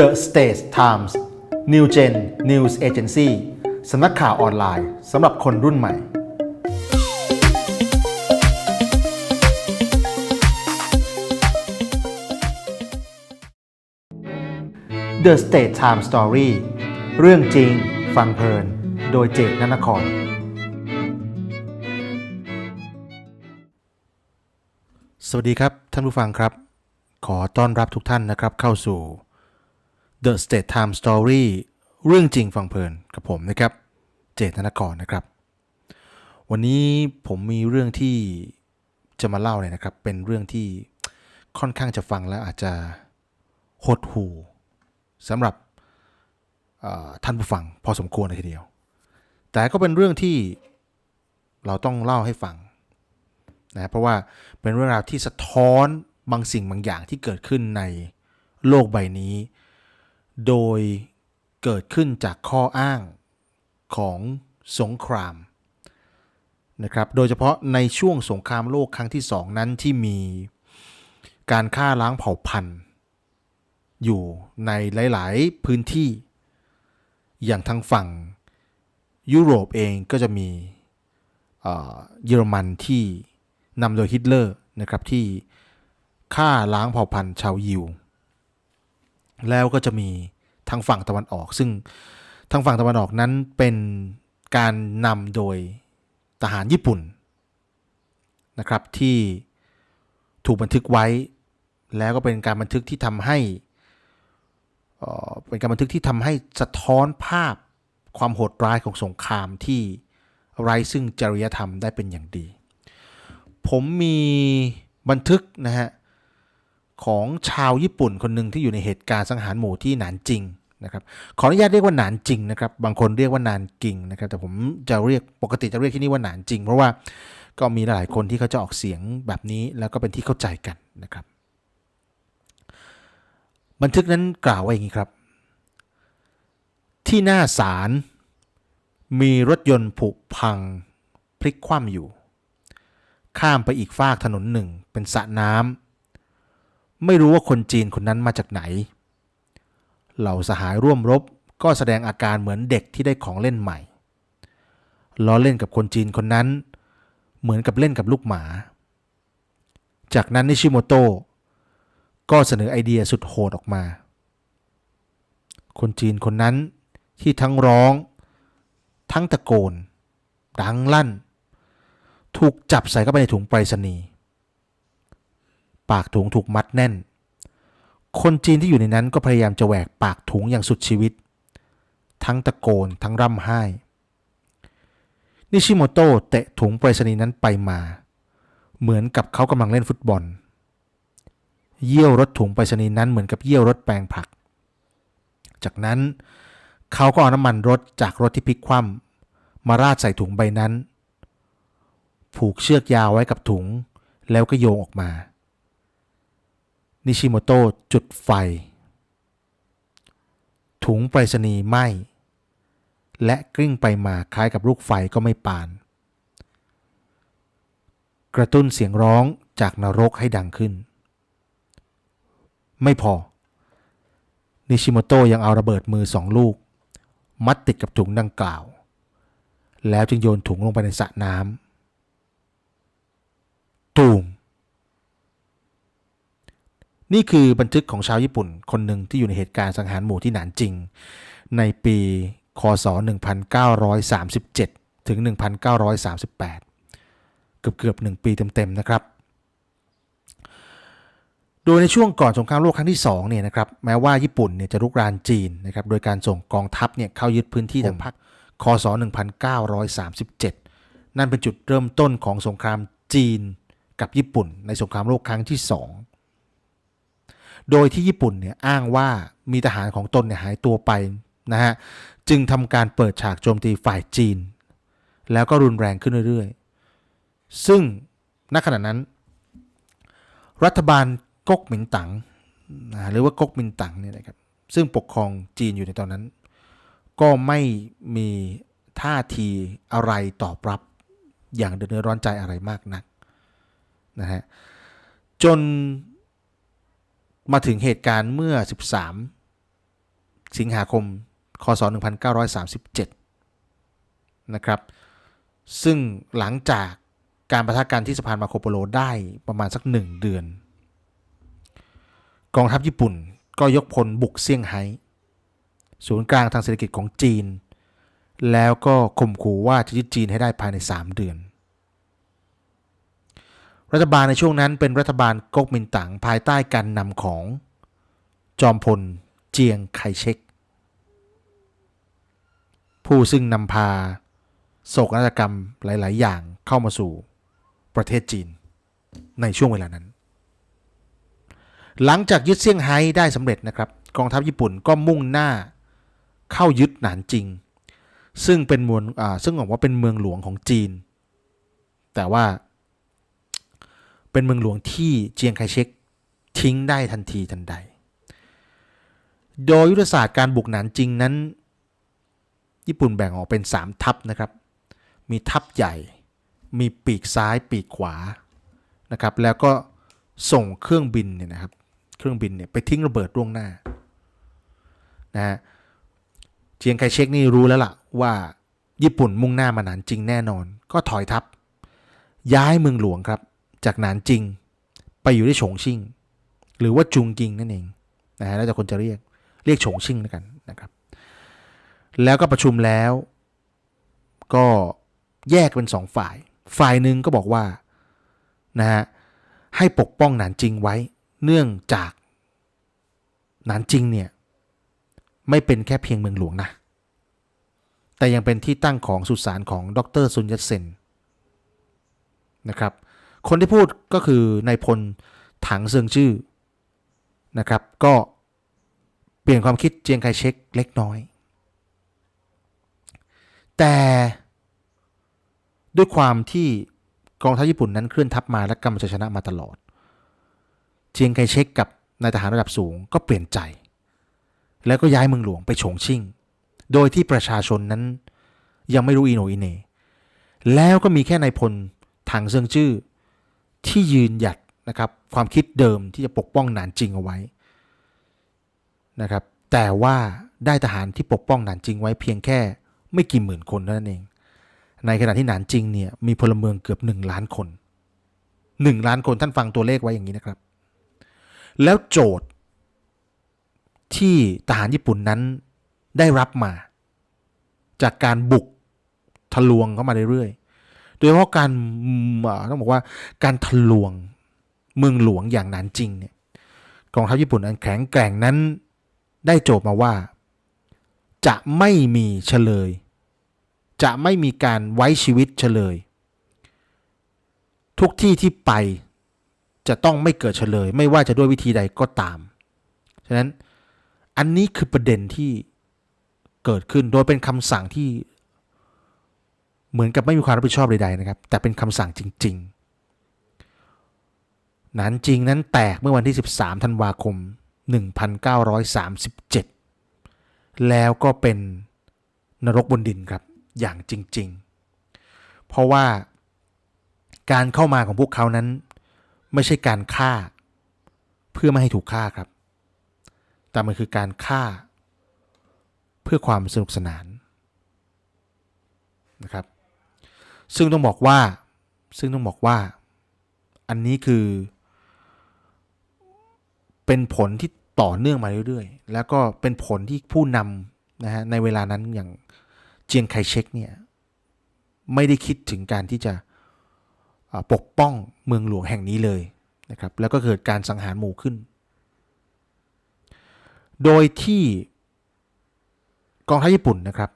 The States Times New Gen News Agency สำนักข่าวออนไลน์สำหรับคนรุ่นใหม่ The State Time Story เรื่องจริง ฟังเพลิน โดยเจตนนคร สวัสดีครับท่านผู้ฟังครับ ขอต้อนรับทุกท่านนะครับเข้าสู่ The State Time Story เรื่องจริงฟังเพลินกับผมนะครับ เจตนครนะครับ วันนี้ผมมีเรื่องที่จะมาเล่าเลยนะครับ เป็นเรื่องที่ค่อนข้างจะฟังแล้วอาจจะหดหูสำหรับท่านผู้ฟังพอสมควรเลยทีเดียว แต่ก็เป็นเรื่องที่เราต้องเล่าให้ฟังนะเพราะว่าเป็นเรื่องราวที่สะท้อนบางสิ่งบางอย่างที่เกิดขึ้นในโลกใบนี้ โดยเกิดขึ้นจากข้ออ้างของสงครามนะครับโดยเฉพาะในช่วงสงครามโลกครั้งที่สองนั้นที่มีการฆ่าล้างเผ่าพันธุ์ อยู่ในหลาย ๆ พื้นที่ อย่างทางฝั่งยุโรปเองก็จะมีเยอรมันที่นำโดยฮิตเลอร์นะครับที่ฆ่าล้างเผ่าพันธุ์ชาวยิว แล้วก็จะมีทางฝั่งตะวันออก ซึ่งทางฝั่งตะวันออกนั้นเป็นการนำโดยทหารญี่ปุ่นนะครับที่ถูกบันทึกไว้ แล้วก็เป็นการบันทึกที่ทำให้เอ่อเป็นการบันทึกที่ทำให้สะท้อนภาพความโหดร้ายของสงครามที่ไร้ซึ่งจริยธรรมได้เป็นอย่างดี ผมมีบันทึกนะฮะ ของชาวญี่ปุ่นคนหนึ่งที่อยู่ในเหตุการณ์สังหารหมู่ที่หนานจริงนะครับขออนุญาตเรียกว่าหนานจริงนะครับบางคนเรียกว่านานกิงนะครับแต่ผมจะเรียกปกติจะเรียกที่นี่ว่าหนานจริง เพราะว่าก็มีหลายคนที่เขาจะออกเสียงแบบนี้แล้วก็เป็นที่เข้าใจกันนะครับ บันทึกนั้นกล่าวไว้อย่างนี้ครับ ที่หน้าศาลมีรถยนต์ผุพังพลิกคว่ำอยู่ ข้ามไปอีกฟากถนนหนึ่งเป็นสระน้ำ ไม่รู้ว่าคนจีนคนนั้นมาจากไหน เหล่าสหายร่วมรบก็แสดงอาการเหมือนเด็กที่ได้ของเล่นใหม่ ล้อเล่นกับคนจีนคนนั้น เหมือนกับเล่นกับลูกหมา จากนั้นนิชิโมโตะก็เสนอไอเดียสุดโหดออกมา คนจีนคนนั้นที่ทั้งร้อง ทั้งตะโกน ดังลั่น ถูกจับใส่เข้าไปในถุงไปรษณีย์ ปากถุงถูกมัดแน่น คนจีนที่อยู่ในนั้นก็พยายามจะแหวกปากถุงอย่างสุดชีวิต ทั้งตะโกนทั้งร่ำไห้ นิชิโมโตะเตะถุงไปรษณีย์นั้นไปมา เหมือนกับเขากำลังเล่นฟุตบอล เยี่ยวรถถุงไปรษณีย์นั้นเหมือนกับเยี่ยวรถแปลงผัก จากนั้นเขาก็เอาน้ำมันรถจากรถที่พลิกคว่ำมาราดใส่ถุงใบนั้น ผูกเชือกยาวไว้กับถุงแล้วก็โยงออกมา นิชิโมโตะจุดไฟ ถุงไปรษณีย์ไหม้ และกลิ้งไปมาคล้ายกับลูกไฟก็ไม่ปาน กระตุ้นเสียงร้องจากนรกให้ดังขึ้น ไม่พอ นิชิโมโตะยังเอาระเบิดมือสองลูก มัดติดกับถุงดังกล่าว แล้วจึงโยนถุงลงไปในสระน้ำตูม นี่คือบันทึกของชาวญี่ปุ่นคนหนึ่งที่อยู่ในเหตุการณ์สังหารหมู่ที่หนานจริง ในปีคศ 1937 ถึง 1938 เกือบเกือบๆหนึ่งปีเต็มๆนะครับ โดยในช่วงก่อนสงครามโลกครั้งที่2เนี่ยนะครับแม้ว่าญี่ปุ่นเนี่ยจะรุกรานจีนนะครับโดยการส่งกองทัพเนี่ยเข้ายึดพื้นที่ทางภาคคศ 1937 นั่นเป็นจุดเริ่มต้นของสงครามจีนกับญี่ปุ่นในสงครามโลกครั้งที่ 2 โดยที่ญี่ปุ่นเนี่ยอ้างว่ามีทหารของตนเนี่ยหายตัวไปนะฮะจึงทำการเปิดฉากโจมตีฝ่ายจีน แล้วก็รุนแรงขึ้นเรื่อยๆ ซึ่งณขณะนั้น รัฐบาลก๊กหมินตั๋งหรือว่าก๊กมินตั๋งเนี่ยนะครับซึ่งปกครองจีนอยู่ในตอนนั้น ก็ไม่มีท่าทีอะไรตอบรับอย่างเดือดเนื้อร้อนใจอะไรมากนักนะฮะจน มาถึงเหตุการณ์เมื่อ 13 สิงหาคม คศ 1937 นะครับ ซึ่งหลังจากการประทะกันที่สะพานมาโคโปโลได้ประมาณสักหนึ่งเดือน กองทัพญี่ปุ่นก็ยกพลบุกเซี่ยงไฮ้ศูนย์กลางทางเศรษฐกิจของจีน แล้วก็ข่มขู่ว่าจะยึดจีนให้ได้ภายใน 3 เดือน รัฐบาลในช่วงนั้นเป็นรัฐบาลก๊กมินตั๋งภายใต้การนำของจอมพลเจียงไคเชกผู้ซึ่งนำพาโศกนาฏกรรมหลาย ๆ อย่างเข้ามาสู่ประเทศจีนในช่วงเวลานั้น หลังจากยึดเซี่ยงไฮ้ได้สำเร็จนะครับ กองทัพญี่ปุ่นก็มุ่งหน้าเข้ายึดหนานจิง ซึ่งเป็นมืองอ่าซึ่งบอกว่าเป็นเมืองหลวงของจีน แต่ว่า เป็นเมืองหลวงที่เจียงไคเชกทิ้งได้ทันทีทันใด โดยยุทธศาสตร์การบุกหนานจริงนั้น ญี่ปุ่นแบ่งออกเป็น 3 ทัพนะครับ มีทัพใหญ่ มีปีกซ้ายปีกขวานะครับ แล้วก็ส่งเครื่องบินเนี่ยนะครับ เครื่องบินเนี่ยไปทิ้งระเบิดล่วงหน้านะฮะเจียงไคเชกนี่รู้แล้วล่ะว่าญี่ปุ่นมุ่งหน้ามาหนานจริงแน่นอน ก็ถอยทัพย้ายเมืองหลวงครับ จากหนานจิง ไปอยู่ที่ฉงชิ่ง หรือว่าจุงกิงนั่นเองนะฮะแล้วแต่คนจะเรียกเรียกฉงชิ่งแล้วกันนะครับ แล้วก็ประชุมแล้ว ก็แยกเป็นสองฝ่าย ฝ่ายหนึ่งก็บอกว่านะฮะให้ปกป้องหนานจิงไว้ เนื่องจากหนานจิงเนี่ยไม่เป็นแค่เพียงเมืองหลวงนะแต่ยังเป็นที่ตั้งของสุสานของดรซุนยัตเซนนะครับ คนที่พูดก็คือนายพลถังเซิงชื่อนะครับ ก็เปลี่ยนความคิดเจียงไคเชกเล็กน้อย แต่ด้วยความที่กองทัพญี่ปุ่นนั้นเคลื่อนทัพมาและกำลังจะชนะมาตลอด เจียงไคเชกกับนายทหารระดับสูงก็เปลี่ยนใจ แล้วก็ย้ายเมืองหลวงไปฉงชิ่ง โดยที่ประชาชนนั้นยังไม่รู้อีโนอีเน แล้วก็มีแค่นายพลถังเซิงจื้อ ที่ยืนหยัดนะครับความคิดเดิมที่จะปกป้องหนานจิงเอาไว้นะครับแต่ว่าได้ทหารที่ปกป้องหนานจิงไว้เพียงแค่ไม่กี่หมื่นคนเท่านั้นเอง ในขณะที่หนานจิงเนี่ยมีพลเมืองเกือบหนึ่งล้านคนหนึ่งล้านคนท่านฟังตัวเลขไว้อย่างนี้นะครับ แล้วโจทย์ที่ทหารญี่ปุ่นนั้นได้รับมา จากการบุกทะลวงเข้ามาเรื่อยๆ โดยเฉพาะการต้องบอกว่าการทะลวงเมืองหลวงอย่างหนานจริงเนี่ยกองทัพญี่ปุ่นอันแข็งแกร่งนั้นได้โจทย์มาว่า จะไม่มีเฉลย จะไม่มีการไว้ชีวิตเฉลย ทุกที่ที่ไปจะต้องไม่เกิดเฉลย ไม่ว่าจะด้วยวิธีใดก็ตาม ฉะนั้นอันนี้คือประเด็นที่เกิดขึ้นโดยเป็นคำสั่งที่ เหมือนกับไม่มีความรับผิดชอบใดๆนะครับ แต่เป็นคำสั่งจริง ๆ นั้นจริงนั้นแตกเมื่อวันที่ 13 ธันวาคม 1937 แล้วก็เป็นนรกบนดินครับ อย่างจริง ๆ เพราะว่าการเข้ามาของพวกเขานั้น ไม่ใช่การฆ่า เพื่อไม่ให้ถูกฆ่าครับ แต่มันคือการฆ่า เพื่อความสนุกสนานนะครับ ซึ่งต้องบอกว่า ซึ่งต้องบอกว่า อันนี้คือ เป็นผลที่ต่อเนื่องมาเรื่อยๆ แล้วก็เป็นผลที่ผู้นำนะฮะในเวลานั้นอย่างเจียงไคเชกเนี่ย ไม่ได้คิดถึงการที่จะปกป้องเมืองหลวงแห่งนี้เลยนะครับ แล้วก็เกิดการสังหารหมู่ขึ้น โดยที่กองทัพญี่ปุ่นนะครับ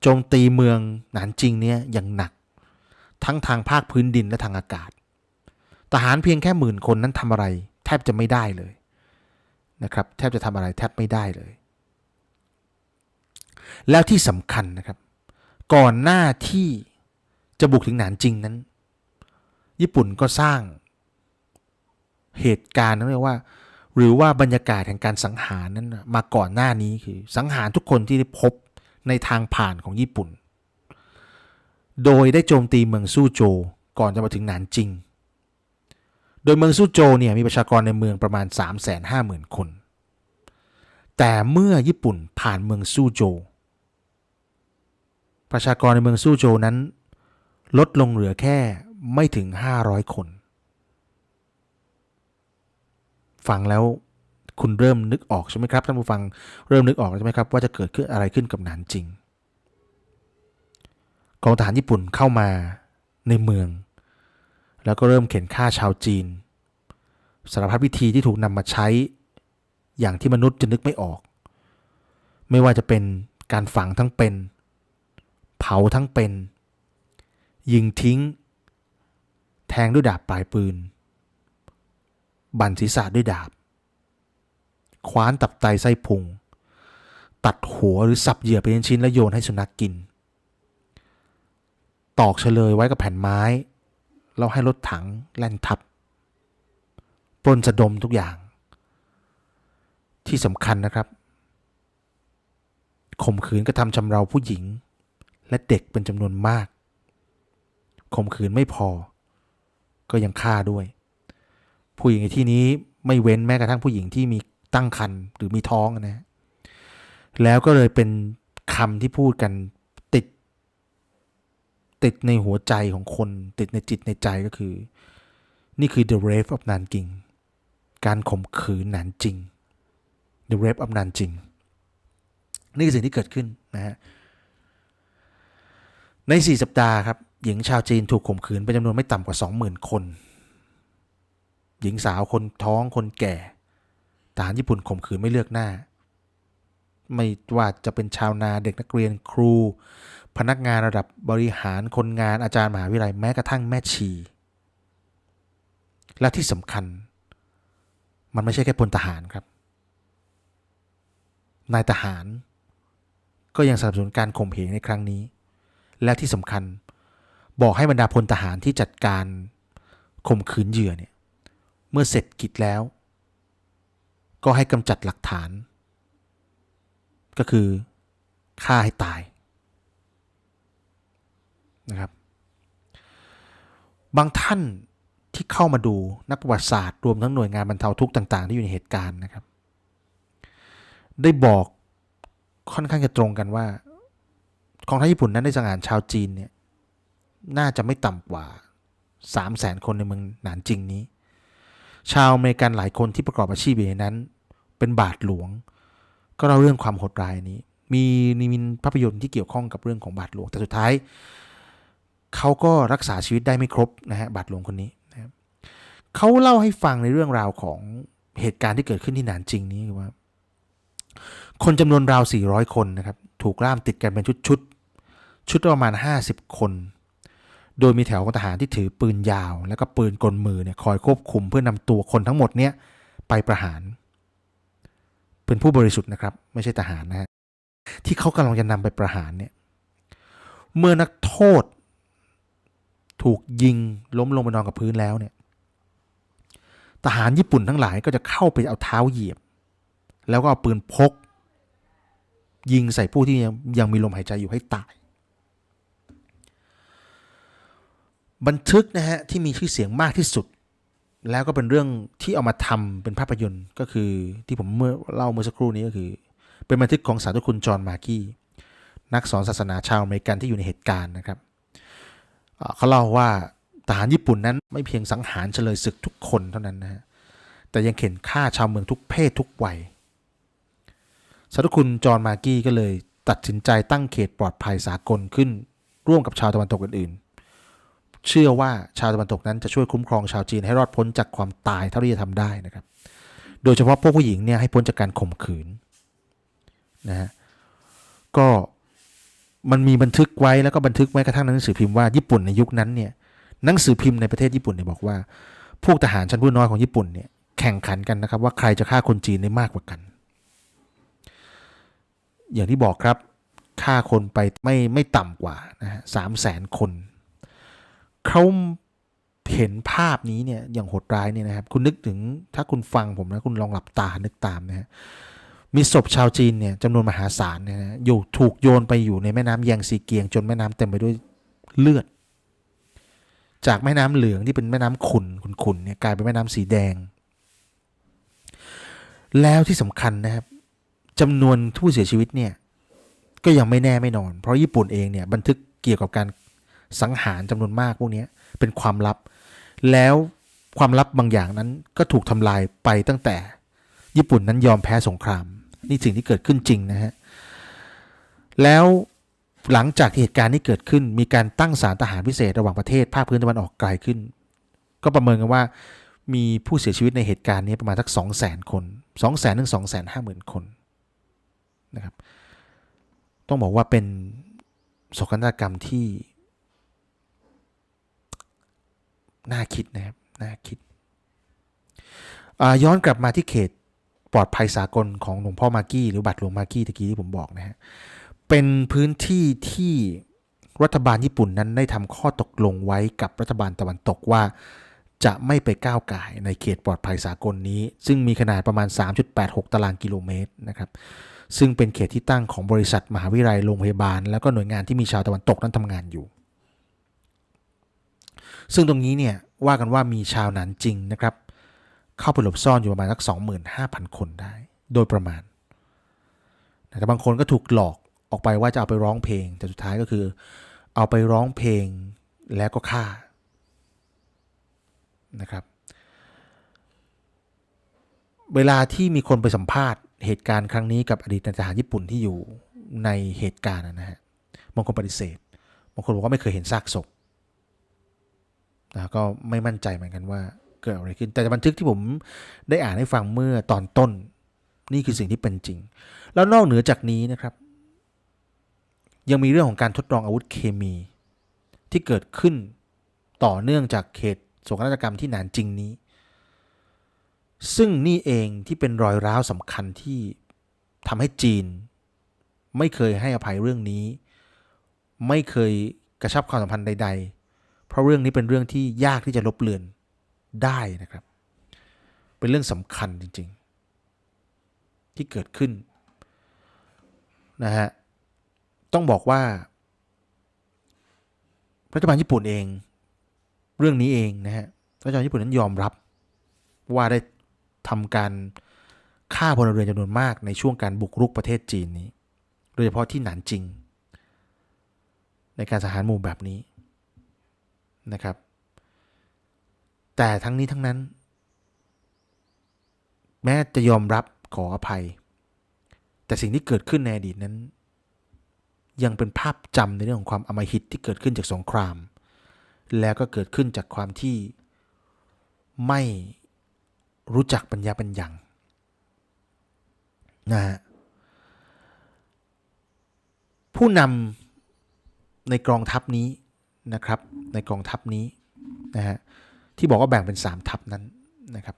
โจมตีเมืองหนานจิงเนี่ยอย่างหนัก ทั้งทางภาคพื้นดินและทางอากาศ ทหารเพียงแค่หมื่นคนนั้นทำอะไร แทบจะไม่ได้เลยนะครับแทบจะทำอะไรแทบไม่ได้เลย แล้วที่สำคัญนะครับ ก่อนหน้าที่จะบุกถึงหนานจิงนั้น ญี่ปุ่นก็สร้างเหตุการณ์นั้นเรียกว่า หรือว่าบรรยากาศแห่งการสังหารนั้นมาก่อนหน้านี้คือ สังหารทุกคนที่ได้พบในทางผ่านของญี่ปุ่น โดยได้โจมตีเมืองซู่โจวก่อนจะมาถึงหนานจิง โดยเมืองซู่โจวเนี่ยมีประชากรในเมืองประมาณ 3 5 0 0 0 0 คน แต่เมื่อญี่ปุ่นผ่านเมืองซูโจวประชากรในเมืองซูโจวนั้น ลดลงเหลือแค่ไม่ถึง 500 คน ฟังแล้วคุณเริ่มนึกออกใช่ไหมครับท่านผู้ฟังเริ่มนึกออกใช่ไหมครับว่าจะเกิดขึ้นอะไรขึ้นกับหนานจริง กองทหารญี่ปุ่นเข้ามาในเมือง แล้วก็เริ่มเข็นฆ่าชาวจีนสารพัดวิธีที่ถูกนำมาใช้อย่างที่มนุษย์จะนึกไม่ออก ไม่ว่าจะเป็นการฝังทั้งเป็น เผาทั้งเป็น ยิงทิ้ง แทงด้วยดาบปลายปืน บันศีรษะด้วยดาบ คว้านตับไตไส้พุง ตัดหัวหรือสับเหยื่อเป็นชิ้นๆแล้วโยนให้สุนัขกกิน ตอกเฉลยไว้กับแผ่นไม้ แล้วให้รถถังแล่นทับปล้นสะดมทุกอย่าง ที่สำคัญนะครับข่มขืนกระทำชำเราผู้หญิง และเด็กเป็นจำนวนมากข่มขืนไม่พอ ก็ยังฆ่าด้วย ผู้หญิงในที่นี้ไม่เว้นแม้กระทั่งผู้หญิงที่มีตั้งครรภ์หรือมีท้องนะแล้วก็เลยเป็นคำที่พูดกัน ติดในหัวใจของคน ติดในจิตในใจก็คือ นี่คือ the rape of Nanking การข่มขืนหนานจริง the rape of Nanjing นี่คือสิ่งที่เกิดขึ้นนะฮะใน 4 สัปดาห์ครับ หญิงชาวจีนถูกข่มขืนเป็นจำนวนไม่ต่ำกว่า 20,000 คน หญิงสาวคนท้องคนแก่ทหารญี่ปุ่นข่มขืนไม่เลือกหน้า ไม่ว่าจะเป็นชาวนาเด็กนักเรียนครู พนักงานระดับบริหารคนงานอาจารย์มหาวิทยาลัยแม้กระทั่งแม่ชี และที่สำคัญ มันไม่ใช่แค่พลทหารครับ นายทหารก็ยังสนับสนุนการข่มเหงในครั้งนี้ และที่สำคัญบอกให้บรรดาพลทหารที่จัดการข่มขืนเหยื่อเนี่ยเมื่อเสร็จกิจแล้ว ก็ให้กำจัดหลักฐาน ก็คือฆ่าให้ตาย นะครับ บางท่านที่เข้ามาดูนักประวัติศาสตร์รวมทั้งหน่วยงานบรรเทาทุกข์ต่าง ๆ ที่อยู่ในเหตุการณ์นะครับ ได้บอกค่อนข้างจะตรงกันว่าของทัพญี่ปุ่นนั้นได้สังหารชาวจีนเนี่ยน่าจะไม่ต่ำกว่า 3 0 0แสนคนในเมืองหนานจริงนี้ ชาวอเมริกันหลายคนที่ประกอบอาชีพอยู่ในนั้น เป็นบาทหลวง ก็เล่าเรื่องความโหดร้ายนี้ มีมีมีภาพยนตร์ที่เกี่ยวข้องกับเรื่องของบาทหลวงแต่สุดท้าย เขาก็รักษาชีวิตได้ไม่ครบนะฮะบาทหลวงคนนี้นะครับเขาเล่าให้ฟังในเรื่องราวของเหตุการณ์ที่เกิดขึ้นที่หนานจริงนี้ว่า คนจำนวนราว 400 คนนะครับ ถูกล่ามติดกันเป็นชุดชุดชุดประมาณ 50 คน โดยมีแถวของทหารที่ถือปืนยาว แล้วก็ปืนกลมือเนี่ยคอยควบคุมเพื่อนำตัวคนทั้งหมดเนี่ยไปประหาร เป็นผู้บริสุทธิ์นะครับ ไม่ใช่ทหารนะฮะที่เขากำลังจะนำไปประหารเนี่ยเมื่อนักโทษ ถูกยิงล้มลงไปนอนกับพื้นแล้วเนี่ย ทหารญี่ปุ่นทั้งหลายก็จะเข้าไปเอาเท้าเหยียบ แล้วก็เอาปืนพก ยิงใส่ผู้ที่ยังยังมีลมหายใจอยู่ให้ตาย บันทึกนะฮะที่มีชื่อเสียงมากที่สุด แล้วก็เป็นเรื่องที่เอามาทำเป็นภาพยนตร์ก็คือที่ผมเมื่อเล่าเมื่อสักครู่นี้ก็คือ เป็นบันทึกของสาธุคุณจอห์นมาร์กี้นักสอนศาสนาชาวอเมริกันที่อยู่ในเหตุการณ์นะครับ เขาเล่าว่าทหารญี่ปุ่นนั้นไม่เพียงสังหารเฉลยศึกทุกคนเท่านั้นนะฮะแต่ยังเข็นฆ่าชาวเมืองทุกเพศทุกวัยสาธุคุณจอห์นมากี้ก็เลยตัดสินใจตั้งเขตปลอดภัยสากลขึ้น ร่วมกับชาวตะวันตกอื่นๆ เชื่อว่าชาวตะวันตกนั้นจะช่วยคุ้มครองชาวจีนให้รอดพ้นจากความตายเท่าที่จะทำได้นะครับ โดยเฉพาะพวกผู้หญิงเนี่ยให้พ้นจากการข่มขืนนะฮะก็ มันมีบันทึกไว้แล้วก็บันทึกไว้กระทั่งหนังสือพิมพ์ว่าญี่ปุ่นในยุคนั้นเนี่ยหนังสือพิมพ์ในประเทศญี่ปุ่นเนี่ยบอกว่า พวกทหารชั้นผู้น้อยของญี่ปุ่นเนี่ยแข่งขันกันนะครับว่าใครจะฆ่าคนจีนได้มากกว่ากัน อย่างที่บอกครับฆ่าคนไปไม่ไม่ต่ำกว่านะฮะสามแสนคนเขาเห็นภาพนี้เนี่ยอย่างโหดร้ายเนี่ยนะครับ คุณนึกถึงถ้าคุณฟังผมนะคุณลองหลับตานึกตามนะฮะ มีศพชาวจีนเนี่ยจำนวนมหาศาลเนี่ยนะอยู่ถูกโยนไปอยู่ในแม่น้ำแยงซีเกียง จนแม่น้ำเต็มไปด้วยเลือด จากแม่น้ำเหลืองที่เป็นแม่น้ำขุนขุนๆเนี่ยกลายเป็นแม่น้ำสีแดง แล้วที่สำคัญนะครับจำนวนผู้เสียชีวิตเนี่ยก็ยังไม่แน่ไม่นอน เพราะญี่ปุ่นเองเนี่ยบันทึกเกี่ยวกับการสังหารจำนวนมากพวกนี้เป็นความลับ แล้วความลับบางอย่างนั้นก็ถูกทำลายไปตั้งแต่ ญี่ปุ่นนั้นยอมแพ้สงคราม นี่สิ่งที่เกิดขึ้นจริงนะฮะแล้วหลังจากที่เหตุการณ์นี้เกิดขึ้น มีการตั้งศาลทหารพิเศษระหว่างประเทศภาคพื้นตะวันออกไกลขึ้น ก็ประเมินกันว่ามีผู้เสียชีวิตในเหตุการณ์นี้ประมาณสักสองแสนคนสองแสนถึงสองแสนห้าหมื่นคนนะครับต้องบอกว่าเป็นโศกนาฏกรรมที่น่าคิดนะครับน่าคิดย้อนกลับมาที่เขต ปลอดภัยสากลของหลวงพ่อมากี้หรือบัตรหลวงมากี้ตะกี้ที่ผมบอกนะฮะเป็นพื้นที่ที่รัฐบาลญี่ปุ่นนั้นได้ทำข้อตกลงไว้กับรัฐบาลตะวันตกว่า จะไม่ไปก้าวไก่ในเขตปลอดภัยสากลนี้ ซึ่งมีขนาดประมาณ 3.86 ตารางกิโลเมตรนะครับซึ่งเป็นเขตที่ตั้งของบริษัทมหาวิทยาลัยโรงพยาบาล แล้วก็หน่วยงานที่มีชาวตะวันตกนั้นทำงานอยู่ ซึ่งตรงนี้เนี่ยว่ากันว่ามีชาวหนานจริงนะครับ เข้าไปหลบซ่อนอยู่ประมาณสัก25,000 คนได้ โดยประมาณ แต่บางคนก็ถูกหลอกออกไปว่าจะเอาไปร้องเพลง แต่สุดท้ายก็คือ เอาไปร้องเพลงแล้วก็ฆ่านะครับ เวลาที่มีคนไปสัมภาษณ์เหตุการณ์ครั้งนี้กับอดีตทหารญี่ปุ่นที่อยู่ในเหตุการณ์นะฮะบางคนปฏิเสธบางคนบอกว่าไม่เคยเห็นซากศพนะก็ไม่มั่นใจเหมือนกันว่า เกิดอะไรขึ้น แต่บันทึกที่ผมได้อ่านให้ฟังเมื่อตอนต้น นี่คือสิ่งที่เป็นจริง แล้วนอกเหนือจากนี้นะครับ ยังมีเรื่องของการทดลองอาวุธเคมี ที่เกิดขึ้นต่อเนื่องจากเหตุโศกนาฏกรรมที่หนานจริงนี้ ซึ่งนี่เองที่เป็นรอยร้าวสำคัญที่ทำให้จีน ไม่เคยให้อภัยเรื่องนี้ ไม่เคยกระชับความสัมพันธ์ใด ๆ เพราะเรื่องนี้เป็นเรื่องที่ยากที่จะลบเลือน ได้นะครับ เป็นเรื่องสำคัญจริง ๆ ที่เกิดขึ้นนะฮะต้องบอกว่ารัฐบาลญี่ปุ่นเอง เรื่องนี้เองนะฮะรัฐบาลญี่ปุ่นนั้นยอมรับว่าได้ทำการฆ่าพลเรือนจำนวนมากในช่วงการบุกรุกประเทศจีนนี้ โดยเฉพาะที่หนานจิง ในการสังหารหมู่แบบนี้นะครับ แต่ทั้งนี้ทั้งนั้น แม้จะยอมรับขออภัย แต่สิ่งที่เกิดขึ้นในอดีตนั้น ยังเป็นภาพจำในเรื่องของความอมหิตที่เกิดขึ้นจากสงคราม แล้วก็เกิดขึ้นจากความที่ไม่รู้จักปัญญาปัญญังนะฮะผู้นำในกองทัพนี้นะครับ ในกองทัพนี้นะฮะ ที่บอกว่าแบ่งเป็น 3 ทัพนั้นนะครับ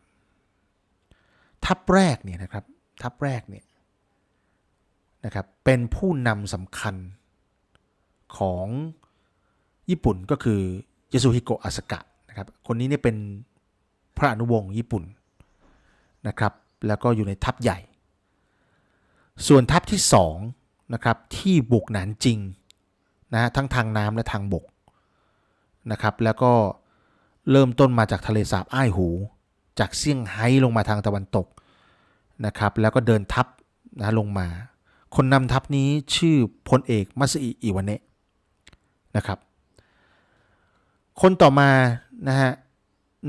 ทัพแรกเนี่ยนะครับ ทัพแรกเนี่ยนะครับ เป็นผู้นำสำคัญของญี่ปุ่นก็คือยาสุฮิโกะอาสกะนะครับ คนนี้เนี่ยเป็นพระอนุวงศ์ญี่ปุ่นนะครับ แล้วก็อยู่ในทัพใหญ่ ส่วนทัพที่2นะครับที่บุกหนานจริงนะฮะทั้งทางน้ำและทางบกนะครับ แล้วก็ เริ่มต้นมาจากทะเลสาบอ้ายหู จากเซี่ยงไฮ้ลงมาทางตะวันตกนะครับ แล้วก็เดินทัพนะลงมา คนนำทัพนี้ชื่อพลเอกมัสอิอิวาเนะนะครับ คนต่อมานะฮะ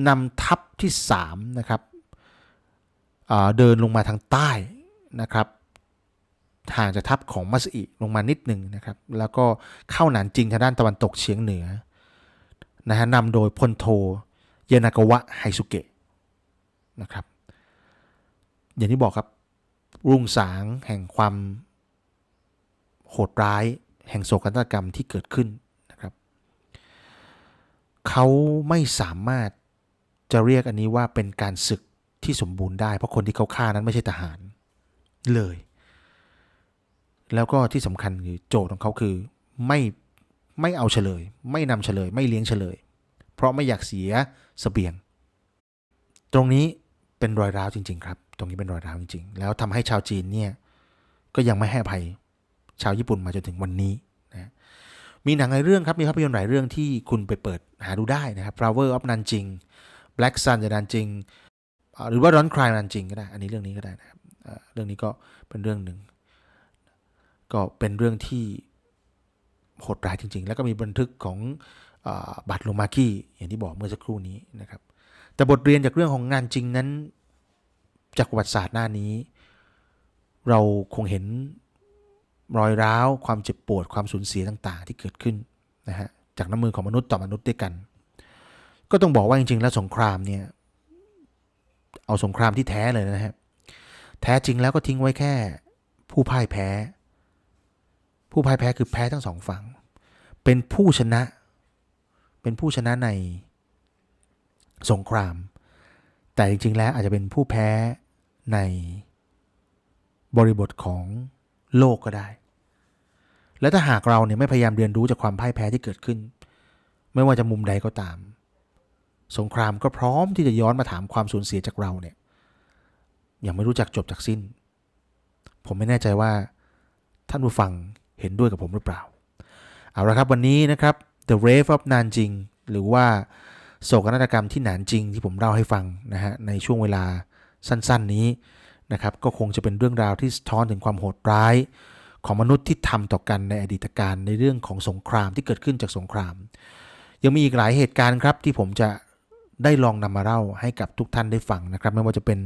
นำทัพที่3นะครับเดินลงมาทางใต้นะครับห่างจากทัพของมัสอิลงมานิดหนึ่งนะครับ แล้วก็เข้าหนานจริงทางด้านตะวันตกเฉียงเหนือ นะฮะนำโดยพลโทเยนากาวะไฮสุเกะนะครับ อย่างที่บอกครับ รุ่งสางแห่งความโหดร้ายแห่งโศกนาฏกรรมที่เกิดขึ้นนะครับ เขาไม่สามารถจะเรียกอันนี้ว่าเป็นการศึกที่สมบูรณ์ได้ เพราะคนที่เขาฆ่านั้นไม่ใช่ทหารเลย แล้วก็ที่สำคัญคือโจทย์ของเขาคือไม่ ไม่เอาเฉลย ไม่นำเฉลย ไม่เลี้ยงเฉลย เพราะไม่อยากเสียสเสบียง ตรงนี้เป็นรอยร้าวจริง ๆ ครับ ตรงนี้เป็นรอยร้าวจริง ๆ แล้วทำให้ชาวจีนเนี่ยก็ยังไม่ให้อภัยชาวญี่ปุ่นมาจนถึงวันนี้นะมีหนังหลายเรื่องครับ มีภาพยนตร์หลายเรื่องที่คุณไปเปิดหาดูได้นะครับ Flower of Nanjing Black Sun จากนันจิง หรือว่า Don't Cry นันจิงก็ได้ อันนี้เรื่องนี้ก็ได้นะครับเรื่องนี้ก็เป็นเรื่องหนึ่ง ก็เป็นเรื่องที่ โหดร้ายจริง ๆ แล้วก็มีบันทึกของอบัตรโลมาคีอย่างที่บอกเมื่อสักครู่นี้นะครับ แต่บทเรียนจากเรื่องของงานจริงนั้น จากประวัติศาสตร์หน้านี้ เราคงเห็นรอยร้าว ความเจ็บปวดความสูญเสียต่างๆ ที่เกิดขึ้นนะฮะจากน้ำมือของมนุษย์ต่อมนุษย์ด้วยกัน ก็ต้องบอกว่าจริง ๆ แล้วสงครามเนี่ยเอาสงครามที่แท้เลยนะฮะแท้จริงแล้วก็ทิ้งไว้แค่ผู้พ่ายแพ้ ผู้พ่ายแพ้คือแพ้ทั้งสองฝั่ง เป็นผู้ชนะ เป็นผู้ชนะในสงคราม แต่จริงๆ แล้วอาจจะเป็นผู้แพ้ในบริบทของโลกก็ได้ และถ้าหากเราเนี่ยไม่พยายามเรียนรู้จากความพ่ายแพ้ที่เกิดขึ้น ไม่ว่าจะมุมใดก็ตาม สงครามก็พร้อมที่จะย้อนมาถามความสูญเสียจากเราเนี่ยยังไม่รู้จักจบจากสิ้น ผมไม่แน่ใจว่าท่านผู้ฟัง เห็นด้วยกับผมหรือเปล่า เอาละครับวันนี้นะครับ The Rave of Nanjing หรือว่าโศกนาฏกรรมที่หนานจริงที่ผมเล่าให้ฟังนะฮะในช่วงเวลาสั้นๆนี้นะครับก็คงจะเป็นเรื่องราวที่สะท้อนถึงความโหดร้าย ของมนุษย์ที่ทำต่อกันในอดีตการในเรื่องของสงครามที่เกิดขึ้นจากสงคราม ยังมีอีกหลายเหตุการณ์ครับที่ผมจะได้ลองนำมาเล่าให้กับทุกท่านได้ฟังนะครับ ไม่ว่าจะเป็น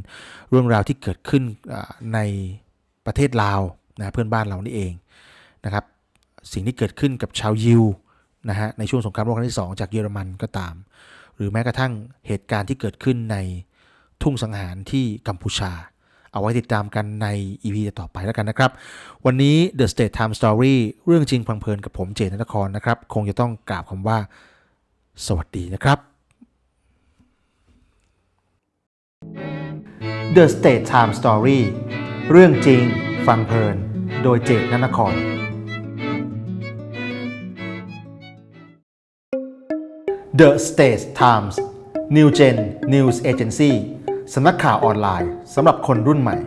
เรื่องราวที่เกิดขึ้นในประเทศลาวนะเพื่อนบ้านเรานี่เอง นะครับสิ่งที่เกิดขึ้นกับชาวยิวนะฮะในช่วงสงครามโลกครั้งที่ 2 จากเยอรมันก็ตาม หรือแม้กระทั่งเหตุการณ์ที่เกิดขึ้นในทุ่งสังหารที่กัมพูชา เอาไว้ติดตามกันใน EP ต่อไปแล้วกันนะครับ วันนี้ The State Time Story เรื่องจริงพังเพลินกับผมเจนนครนะครับ คงจะต้องกราบคำว่า สวัสดีนะครับ The State Time Story เรื่องจริงฟังเพลิน โดยเจตนคร The States Times New Gen News Agency สำนักข่าวออนไลน์สำหรับคนรุ่นใหม่